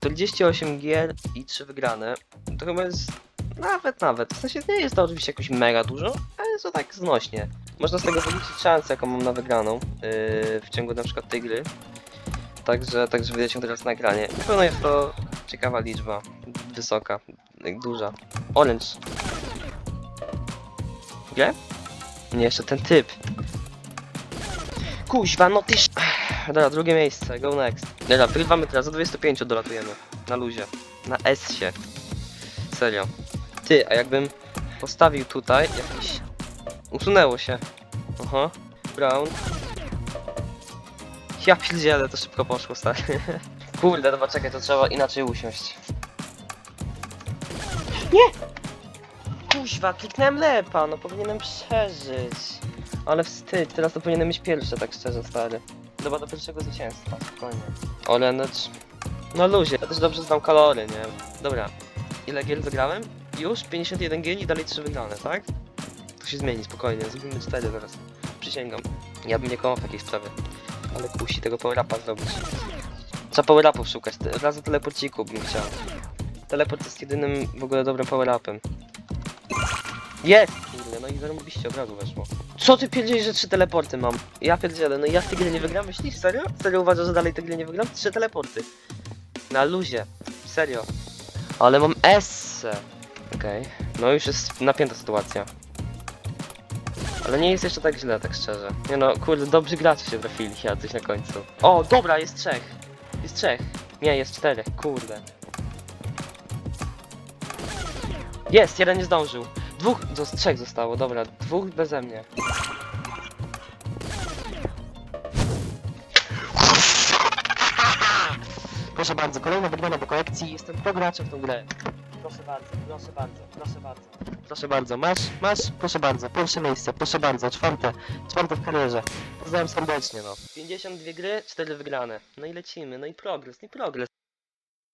48 gier i 3 wygrane. To chyba jest nawet, nawet. W sensie nie jest to oczywiście jakoś mega dużo, ale jest to tak znośnie. Można z tego wyliczyć szansę, jaką mam na wygraną yy, w ciągu na przykład tej gry. Także, także widać ją teraz na ekranie. Na pewno jest to ciekawa liczba. Wysoka, duża. Orange. Gdzie? Nie, jeszcze ten typ. Kuźwa, no ty. Dobra, drugie miejsce, go next. Dobra, wygrywamy teraz, za 25 dolatujemy. Na luzie. Na S-sie. Serio. Ty, a jakbym postawił tutaj jakiś... Usunęło się. Aha. Brown. Ja pierdzielę, to szybko poszło, stary. Kurde, dobra, czekaj, to trzeba inaczej usiąść. Nie! Kuźwa, kliknąłem lepa, no powinienem przeżyć. Ale wstyd, teraz to powinienem mieć pierwsze, tak szczerze, stary. Dobra, do pierwszego zwycięstwa, spokojnie. Orange. No luzie, ja też dobrze znam kalory, nie? Dobra, ile gier zagrałem? Już? 51 gier i dalej 3 wygrane, tak? To się zmieni, spokojnie, zrobimy 4 zaraz. Przysięgam. Ja bym nie kołał w takiej sprawie. Ale kusi tego power-upa zrobić. Trzeba power-upów szukać, razu teleporciku bym chciał. Teleport jest jedynym w ogóle dobrym power-upem. Jest! Kurde, no i zarobiście od razu weszło. Co ty pierdzielisz, że trzy teleporty mam? Ja pierdzielę, no ja w tej gry nie wygram, myślisz? Serio? Serio uważasz, że dalej tej gry nie wygram? Trzy teleporty. Na luzie. Serio. Ale mam S. Okej. No już jest napięta sytuacja. Ale nie jest jeszcze tak źle, tak szczerze. Nie no, kurde, dobrzy gracze się trafili jacyś na końcu. O, dobra, jest trzech. Jest trzech. Nie, jest czterech, kurde. Jest, jeden nie zdążył. Dwóch, do, trzech zostało, dobra, dwóch beze mnie. Proszę bardzo, kolejna wygrana do kolekcji, jestem prograczem w tą grę. Proszę bardzo, proszę bardzo, proszę bardzo. Proszę bardzo, masz, masz, proszę bardzo, pierwsze miejsce, proszę bardzo, czwarte, czwarte w karierze. Pozdrawiam serdecznie, no. 52 gry, 4 wygrane. No i lecimy, no i progres, no i progres.